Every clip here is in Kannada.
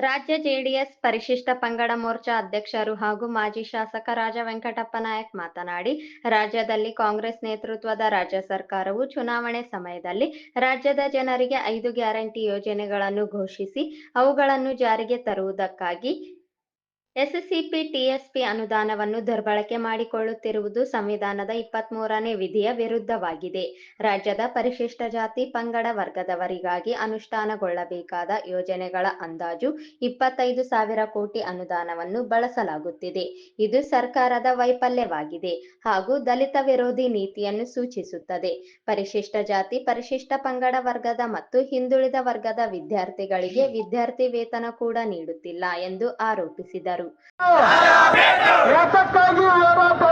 ರಾಜ್ಯ ಜೆಡಿಎಸ್ ಪರಿಶಿಷ್ಟ ಪಂಗಡ ಮೋರ್ಚಾ ಅಧ್ಯಕ್ಷರು ಹಾಗೂ ಮಾಜಿ ಶಾಸಕ ರಾಜ ವೆಂಕಟಪ್ಪ ನಾಯಕ್ ಮಾತನಾಡಿ, ರಾಜ್ಯದಲ್ಲಿ ಕಾಂಗ್ರೆಸ್ ನೇತೃತ್ವದ ರಾಜ್ಯ ಸರ್ಕಾರವು ಚುನಾವಣೆ ಸಮಯದಲ್ಲಿ ರಾಜ್ಯದ ಜನರಿಗೆ ಐದು ಗ್ಯಾರಂಟಿ ಯೋಜನೆಗಳನ್ನು ಘೋಷಿಸಿ, ಅವುಗಳನ್ನು ಜಾರಿಗೆ ತರುವುದಕ್ಕಾಗಿ ಎಸ್ಸಿಪಿ ಟಿಎಸ್ಪಿ ಅನುದಾನವನ್ನು ದುರ್ಬಳಕೆ ಮಾಡಿಕೊಳ್ಳುತ್ತಿರುವುದು ಸಂವಿಧಾನದ ಇಪ್ಪತ್ತ್ ಮೂರನೇ ವಿಧಿಯ ವಿರುದ್ಧವಾಗಿದೆ. ರಾಜ್ಯದ ಪರಿಶಿಷ್ಟ ಜಾತಿ ಪಂಗಡ ವರ್ಗದವರಿಗಾಗಿ ಅನುಷ್ಠಾನಗೊಳ್ಳಬೇಕಾದ ಯೋಜನೆಗಳ ಅಂದಾಜು ಇಪ್ಪತ್ತೈದು ಸಾವಿರ ಕೋಟಿ ಅನುದಾನವನ್ನು ಬಳಸಲಾಗುತ್ತಿದೆ. ಇದು ಸರ್ಕಾರದ ವೈಫಲ್ಯವಾಗಿದೆ ಹಾಗೂ ದಲಿತ ವಿರೋಧಿ ನೀತಿಯನ್ನು ಸೂಚಿಸುತ್ತದೆ. ಪರಿಶಿಷ್ಟ ಜಾತಿ, ಪರಿಶಿಷ್ಟ ಪಂಗಡ ವರ್ಗದ ಮತ್ತು ಹಿಂದುಳಿದ ವರ್ಗದ ವಿದ್ಯಾರ್ಥಿಗಳಿಗೆ ವಿದ್ಯಾರ್ಥಿ ವೇತನ ಕೂಡ ನೀಡುತ್ತಿಲ್ಲ ಎಂದು ಆರೋಪಿಸಿದರು. ಏತಕ್ಕಾಗಿ ಹೋರಾಟ?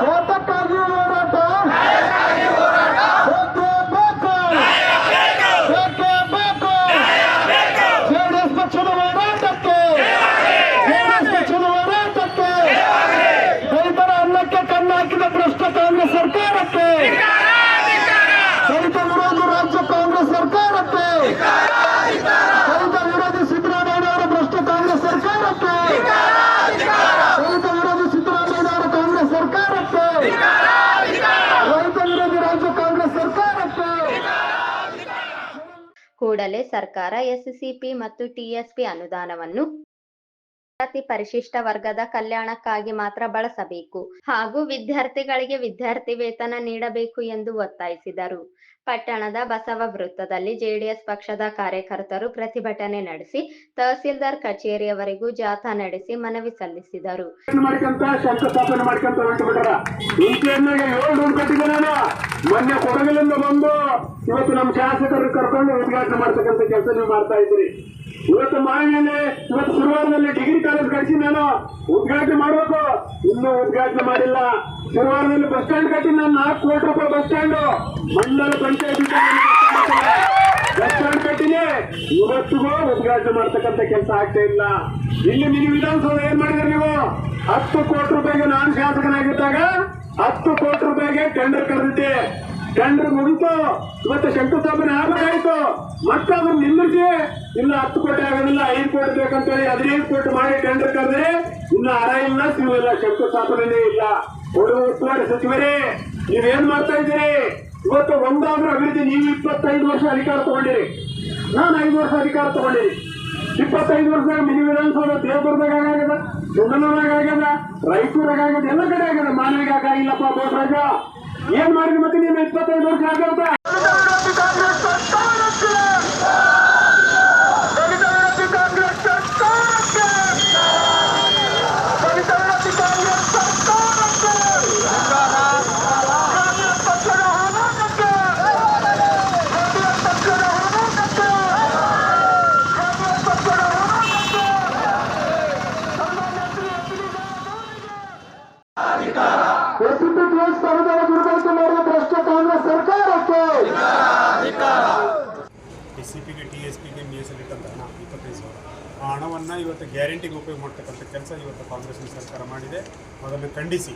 ಹೋರಾಟ ಬೇಕೇ ಬೇಕು ಬೇಕೇ ಬೇಕು ಜೆಡಿಎಸ್ ಪಕ್ಷದ ಹೋರಾಟಕ್ಕೆ ಜೆಡಿಎಸ್ ಪಕ್ಷದ ಹೋರಾಟಕ್ಕೆ ರೈತರ ಅನ್ನಕ್ಕೆ ಕಣ್ಣು ಹಾಕಿದ ಭ್ರಷ್ಟ ಕಾಂಗ್ರೆಸ್ ಸರ್ಕಾರಕ್ಕೆ ದಲಿತ ವಿರೋಧಿ ರಾಜ್ಯ ಕಾಂಗ್ರೆಸ್ ಸರ್ಕಾರಕ್ಕೆ ದಲಿತ ವಿರೋಧಿ ಸಿದ್ದರಾಮಯ್ಯ ಭ್ರಷ್ಟ ಕಾಂಗ್ರೆಸ್ ಸರ್ಕಾರಕ್ಕೆ ದಲಿತ ವಿರೋಧಿ ಸಿದ್ದರಾಮಯ್ಯ ಕಾಂಗ್ರೆಸ್ ಸರ್ಕಾರಕ್ಕೆ ರೈತ ವಿರೋಧಿ ರಾಜ್ಯ ಕಾಂಗ್ರೆಸ್ ಸರ್ಕಾರಕ್ಕೆ ಕೂಡಲೇ ಸರ್ಕಾರ ಎಸ್ಸಿಪಿ ಮತ್ತು ಟಿಎಸ್ಪಿ ಅನುದಾನವನ್ನು ಪರಿಶಿಷ್ಟ ವರ್ಗದ ಕಲ್ಯಾಣಕ್ಕಾಗಿ ಮಾತ್ರ ಬಳಸಬೇಕು ಹಾಗೂ ವಿದ್ಯಾರ್ಥಿಗಳಿಗೆ ವಿದ್ಯಾರ್ಥಿ ವೇತನ ನೀಡಬೇಕು ಎಂದು ಒತ್ತಾಯಿಸಿದರು. ಪಟ್ಟಣದ ಬಸವ ವೃತ್ತದಲ್ಲಿ ಜೆಡಿಎಸ್ ಪಕ್ಷದ ಕಾರ್ಯಕರ್ತರು ಪ್ರತಿಭಟನೆ ನಡೆಸಿ ತಹಸೀಲ್ದಾರ್ ಕಚೇರಿಯವರೆಗೂ ಜಾಥಾ ನಡೆಸಿ ಮನವಿ ಸಲ್ಲಿಸಿದರು. ಮೊನ್ನೆ ಕೊಡಗಲಿಂದ ಬಂದು ಇವತ್ತು ನಮ್ಮ ಶಾಸಕರು ಕರ್ಕೊಂಡು ಉದ್ಘಾಟನೆ ಮಾಡ್ತಕ್ಕಂಥ ಕೆಲಸ ನೀವು ಮಾಡ್ತಾ ಇದ್ದೀರಿ. ಇವತ್ತು ಮಾವಿನಲ್ಲಿ ಇವತ್ತು ಶುರುವಾರದಲ್ಲಿ ಡಿಗ್ರಿ ಕಾಲೇಜ್ ಕಳಿಸಿ ನಾನು ಉದ್ಘಾಟನೆ ಮಾಡಬೇಕು. ಇನ್ನೂ ಉದ್ಘಾಟನೆ ಮಾಡಿಲ್ಲ. ಶುರುವಾರದಲ್ಲಿ ಬಸ್ ಸ್ಟ್ಯಾಂಡ್ ಕಟ್ಟಿ ನಾನು ನಾಲ್ಕು ಕೋಟಿ ರೂಪಾಯಿ ಬಸ್ ಸ್ಟ್ಯಾಂಡ್. ಮಂಡಲ ಪಂಚಾಯತ್ ಬಸ್ ಸ್ಟ್ಯಾಂಡ್ ಕಟ್ಟಿನಿ ಇವತ್ತಿಗೂ ಉದ್ಘಾಟನೆ ಮಾಡ್ತಕ್ಕಂಥ ಕೆಲಸ ಆಗ್ತಾ ಇಲ್ಲ. ಇಲ್ಲಿ ನೀವು ವಿಧಾನಸೌಧ ಏನ್ ಮಾಡಿದ್ರಿ ನೀವು? ಹತ್ತು ಕೋಟಿ ರೂಪಾಯಿಗೆ ನಾನು ಶಾಸಕನಾಗಿದ್ದಾಗ ಹತ್ತು ಕೋಟಿ ರೂಪಾಯಿಗೆ ಟೆಂಡರ್ ಕರೆದಿದ್ದೆ. ಟೆಂಡರ್ ಮುಗಿತು. ಇವತ್ತು ಶಂಕುಸ್ಥಾಪನೆ ಆಗಬೇಕಾಯ್ತು. ಮತ್ತೆ ಅದನ್ನ ನಿಲ್ಲಿಸಿ. ಇಲ್ಲ, ಹತ್ತು ಕೋಟಿ ಆಗೋದಿಲ್ಲ, ಐದು ಕೋಟಿ ಬೇಕಂತೇಳಿ ಹದಿನೈದು ಕೋಟಿ ಮಾಡಿ ಟೆಂಡರ್ ಕರೆದ್ರೆ ಇನ್ನು ಹರ ಇಲ್ಲ ಸಿಗುವುದಿಲ್ಲ ಇಲ್ಲ ಶಂಕುಸ್ಥಾಪನೆ ಇಲ್ಲ. ಕೊಡುವ ಉಸ್ತುವಾರಿ ಸಚಿವರೇ, ನೀವೇನ್ ಮಾಡ್ತಾ ಇದ್ದೀರಿ? ಇವತ್ತು ಒಂದಾದ್ರೂ ಅಭಿವೃದ್ಧಿ, ನೀವು ಇಪ್ಪತ್ತೈದು ವರ್ಷ ಅಧಿಕಾರ ತಗೊಂಡಿರಿ. ನಾನು ಐದು ವರ್ಷ ಅಧಿಕಾರ ತಗೊಂಡಿರಿ. ಇಪ್ಪತ್ತೈದು ವರ್ಷದಾಗ ಮಿನಿ ವಿಧಾನಸೌಧ ದೇವದುರ್ಗದಾಗ ಸುಂದರದಾಗ ಆಗ್ಯದ ಎಲ್ಲ ಕಡೆ ಆಗ್ಯದ ಮಾನವಿಗೆ ಆಗಿಲ್ಲಪ್ಪ ಬೋಸರಾಜ. ಏನ್ ಮಾಡಿದ್ರಿ ಮತ್ತೆ ನೀನು ಇಪ್ಪತ್ತೈದು ವರ್ಷ ಆಗ್ಯದ ಕಾಂಗ್ರೆಸ್ ಸರ್ಕಾರಕ್ಕೆ ದಲಿತ ವಿರೋಧಿ ಕಾಂಗ್ರೆಸ್ ಸರ್ಕಾರಕ್ಕೆ ದಲಿತ ವಿರೋಧಿ ಕಾಂಗ್ರೆಸ್ ಸರ್ಕಾರಕ್ಕೆ ಕಾಂಗ್ರೆಸ್ ಪಕ್ಷದ ಹೋರಾಟಕ್ಕೆ ಕಾಂಗ್ರೆಸ್ ಪಕ್ಷದ ಹೋರಾಟಕ್ಕೆ ಕಾಂಗ್ರೆಸ್ ಪಕ್ಷದ ಹೋರಾಟಕ್ಕೆ ಪ್ರಧಾನಮಂತ್ರಿ ಎಸ್ಪಿ ಟಿಎಸ್ ಪದದ ದುರ್ಬಳಕೆ ಮಾಡುವ ಭ್ರಷ್ಟ ಕಾಂಗ್ರೆಸ್ ಸರ್ಕಾರಕ್ಕೆ. ಎಸ್ ಸಿ ಪಿಗೆ ಟಿ ಎಸ್ ಪಿಗೆ ಮೀಸಲಿಟ್ಟಂಥ ಹಣ ಇಪ್ಪತ್ತೈದು ಸಾವಿರ. ಆ ಹಣವನ್ನು ಇವತ್ತು ಗ್ಯಾರಂಟಿಗೆ ಉಪಯೋಗ ಮಾಡ್ತಕ್ಕಂಥ ಕೆಲಸ ಇವತ್ತು ಕಾಂಗ್ರೆಸ್ ಸರ್ಕಾರ ಮಾಡಿದೆ. ಅದನ್ನು ಖಂಡಿಸಿ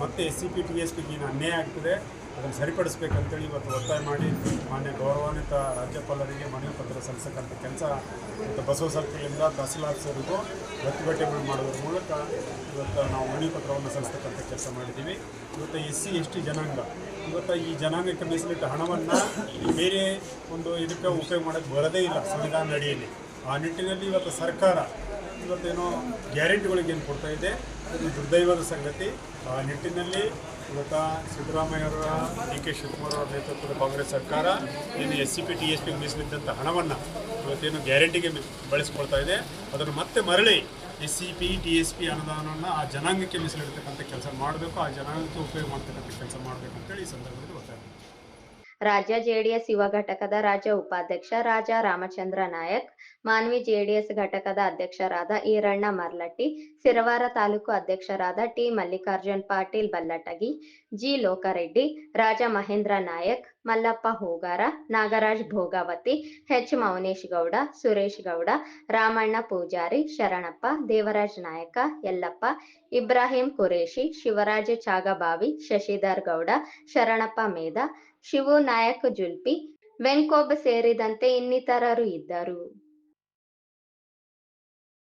ಮತ್ತು S C P T S ಪಿಗೆ ಏನು ಅನ್ಯಾಯ ಆಗ್ತದೆ. ಅದನ್ನು ಸರಿಪಡಿಸ್ಬೇಕಂತೇಳಿ ಇವತ್ತು ಒತ್ತಾಯ ಮಾಡಿ ಮಾನ್ಯ ಗೌರವಾನ್ವಿತ ರಾಜ್ಯಪಾಲರಿಗೆ ಮನವಿ ಪತ್ರ ಸಲ್ಲಿಸಕ್ಕಂಥ ಕೆಲಸ ಮತ್ತು ಬಸವ ಸರ್ಕಲಿಂದ ತಹಸೀಲ್ ಆಫೀಸರಿಗೂ ಪ್ರತಿಭಟನೆ ಮಾಡೋದ್ರ ಮೂಲಕ ಇವತ್ತು ನಾವು ಮನವಿ ಪತ್ರವನ್ನು ಸಲ್ಲಿಸ್ತಕ್ಕಂಥ ಕೆಲಸ ಮಾಡಿದ್ದೀವಿ. ಇವತ್ತು ಎಸ್ ಸಿ ಎಸ್ ಟಿ ಜನಾಂಗ, ಇವತ್ತು ಈ ಜನಾಂಗಕ್ಕೆ ಮೀಸಲಿಟ್ಟ ಹಣವನ್ನು ಬೇರೆ ಒಂದು ಇದಕ್ಕೆ ಉಪಯೋಗ ಮಾಡೋಕ್ಕೆ ಬರದೇ ಇಲ್ಲ. ಸಂವಿಧಾನ ಅಡಿಯಲ್ಲಿ ಆ ನಿಟ್ಟಿನಲ್ಲಿ ಇವತ್ತು ಸರ್ಕಾರ ಇವತ್ತೇನೋ ಗ್ಯಾರಂಟಿಗಳಿಗೆ ಏನು ಕೊಡ್ತಾ ಇದೆ? ಅದು ದುರ್ದೈವದ ಸಂಗತಿ. ಆ ನಿಟ್ಟಿನಲ್ಲಿ ಇವತ್ತು ಸಿದ್ದರಾಮಯ್ಯವರ ಡಿ ಕೆ ಶಿವಕುಮಾರ್ ಅವರ ನೇತೃತ್ವದ ಕಾಂಗ್ರೆಸ್ ಸರ್ಕಾರ ಏನು S C P, T S P ಮೀಸಲಿದ್ದಂಥ ಹಣವನ್ನು ಇವತ್ತೇನು ಗ್ಯಾರಂಟಿಗೆ ಬಳಸ್ಕೊಳ್ತಾ ಇದೆ. ಅದನ್ನು ಮತ್ತೆ ಮರಳಿ S C P, T S P ಅನುದಾನವನ್ನು ಆ ಜನಾಂಗಕ್ಕೆ ಮೀಸಲಿಡ್ತಕ್ಕಂಥ ಕೆಲಸ ಮಾಡಬೇಕು. ಆ ಜನಾಂಗಕ್ಕೆ ಉಪಯೋಗ ಮಾಡ್ತಕ್ಕಂಥ ಕೆಲಸ ಮಾಡಬೇಕು ಅಂತೇಳಿ ಈ ಸಂದರ್ಭದಲ್ಲಿ. ರಾಜ್ಯ ಜೆಡಿಎಸ್ ಯುವ ಘಟಕದ ರಾಜ್ಯ ಉಪಾಧ್ಯಕ್ಷ ರಾಜ ರಾಮಚಂದ್ರ ನಾಯಕ್ ಮಾನ್ವಿ ಜೆಡಿಎಸ್ ಘಟಕದ ಅಧ್ಯಕ್ಷರಾದ ಈರಣ್ಣ ಮರ್ಲಟ್ಟಿ ಸಿರವಾರ ತಾಲೂಕು ಅಧ್ಯಕ್ಷರಾದ T Mallikarjun Patil Ballatagi, G Lokareddy Raja Mahendra Nayak, Mallappa Hoogara, Nagaraj Bhogavathi H Mounesh Gowda, Suresh Gowda, Ramanna Pujari, Sharanappa, Devaraj Nayaka, Yallappa, Ibrahim Qureshi Shivaraj ಚಾಗಬಾವಿ, Shashidhar Gowda, Sharanappa ಮೇಧ Shivu Nayak ಜುಲ್ಪಿ, ವೆಂಕೋಬ್ ಸೇರಿದಂತೆ ಇನ್ನಿತರರು ಇದ್ದರು.